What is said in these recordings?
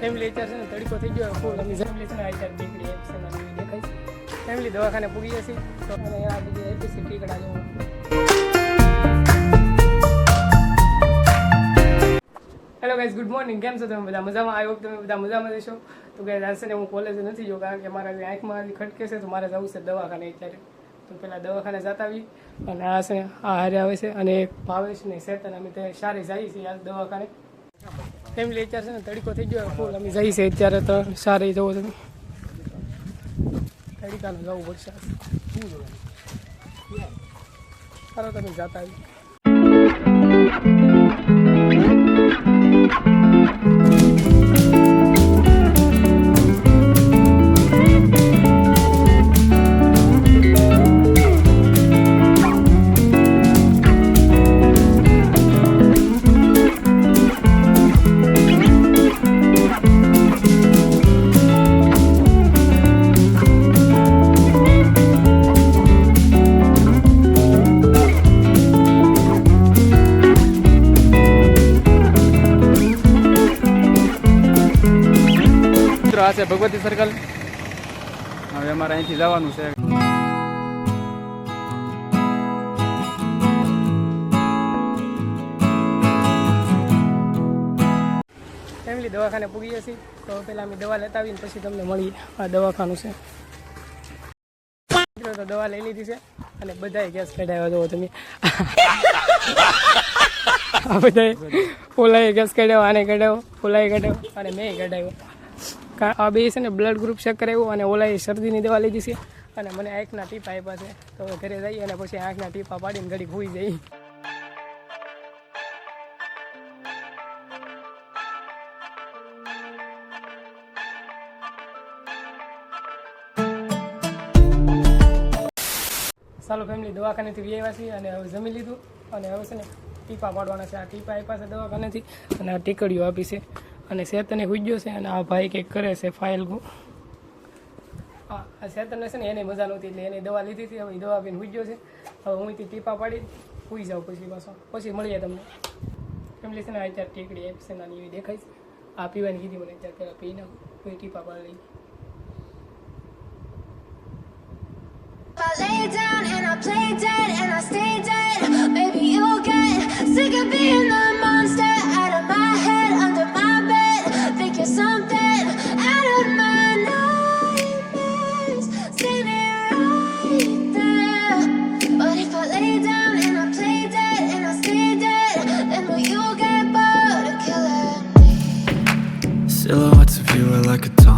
Family અત્યારે છે ને તડકો થઈ ગયો, ફૂલ અમે ફેમિલી છે ને અત્યારે દીકરી એક છે ને એવી દેખાય ફેમિલી દવાખાને પૂગી જશે. તો અમે આ બધી એપીસી ટીકડા જેવું. હેલો ગાઈઝ ગુડ મોર્નિંગ કેમ છો તમે બધા? મજામાં? આવ્યો તમે બધા મજામાં જશો તો કે આજે ને, હું કોલેજે નથી જો કારણ કે મારા આંખમાં ખટકે છે, તો મારે જવું છે દવાખાને અત્યારે. તો પહેલાં દવાખાને જતા આવી અને આ છે આ હારે આવે છે, અને ભાવેશ ને શેતન, અમે તે સારી જઈએ છીએ આ દવાખાને. ફેમિલી અત્યારે છે ને તડકો થઈ ગયો ફૂલ અમે જઈએ છે અત્યારે તો સારી જવો તમે તડકાનું જવું પડશે. ચાલો તમે જાતા આવી મિત્રો, આ છે ભગવતી સર્કલ હવે અમારે અહીંથી જવાનું છે. ફેમિલી, દવાખાને પૂગી જશે. તો પહેલાં અમે દવા લેતા આવીને પછી તમને મળીએ. આ દવાખાનું છે. મિત્રો, તો દવા લઈ લીધી છે અને બધાએ ગેસ કઢાવ્યો હતો તમે. આ બધાએ ઓલાએ ગેસ કઢાવ્યો આને કઢાવ્યો ઓલાએ કઢાવ્યો અને મેં કઢાવ્યો આ બે છે ને બ્લડ ગ્રુપ ચેક કરાવ્યું અને ઓલાએ શરદીની દવા લીધી છે અને મને આંખના ટીપા આપ્યા છે. તો ઘરે જઈએ અને પછી આંખના ટીપા પાડીને ઘડી ભૂઈ જઈ ચાલો ફેમિલી દવાખાનેથી વી આવ્યા છીએ અને હવે જમી લીધું અને હવે છે ને ટીપા પાડવાના છે. આ ટીપા આપ્યા છે દવાખાનેથી અને આ ટીકડીઓ આપી છે. અને શેતને હુજ્યો છે અને આ ભાઈ કંઈક કરે છે ફાઇલ આ શેતનને છે ને એને મજા નહોતી એટલે એને દવા લીધી હતી, હવે દવા પીને હુજ્યો છે. હવે હું ત્યાં ટીપા પાડી, હુઈ જાઉં પછી પાછો. પછી મળીએ તમને. ફેમિલી છે ને આ અત્યારે ટીકડી એપ છે નાની એવી દેખાય છે. આ પીવાની કીધી મને અત્યારે પહેલાં પી નાખું ટીપા પાડી લઈ. like a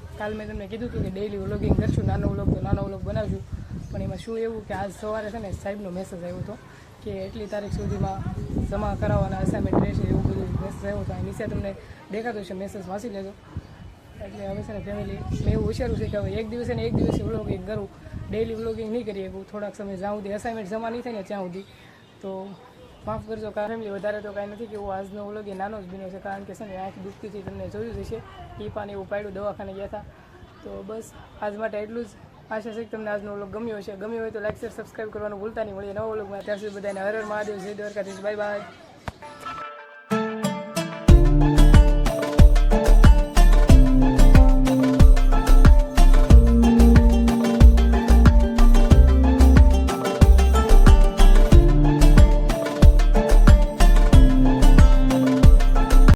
કાલ મેં તમને કીધું હતું કે ડેઈલી વ્લોગિંગ કરશું, નાનો વ્લોગ તો નાનો વ્લોગ બનાવશું. પણ એમાં શું એવું કે આજ સવારે છે ને સાહેબનો મેસેજ આવ્યો હતો કે એટલી તારીખ સુધીમાં જમા કરાવવાના અસાઇનમેન્ટ રહેશે એવું બધું મેસેજ આવ્યો હતો. નીચે તમને દેખાતો છે મેસેજ વાંચી લેજો. એટલે હવે છે ને ફેમિલી મેં એવું વિચાર્યું છે કે હવે એક દિવસે ને એક દિવસે વ્લોગિંગ કરું. ડેઈલી વ્લોગિંગ નહીં કરીએ થોડાક સમય જ્યાં સુધી અસાઇનમેન્ટ જમા નહીં થાય ને ત્યાં સુધી. તો માફ કરજો ફેમિલી વધારે તો કાંઈ નથી કે હું આજનો વ્લોગ એ નાનો જ બન્યો છે, કારણ કે છે ને, આંખ દુખતી તમને જોયું જ હશે. ટીપાને એવું પાડ્યું, દવાખાને ગયા હતા તો બસ, આજ માટે એટલું જ. આશા છે કે તમને આજનો વ્લોગ ગમ્યો હશે. ગમ્યો હોય તો લાઈક શેર સબસ્ક્રાઈબ કરવાનું ભૂલતા નહીં. મળીએ નવો વ્લોગમાં ત્યાં સુધી બધાને હર હર મહાદેવ, જય દ્વારકાધીશ. Bye bye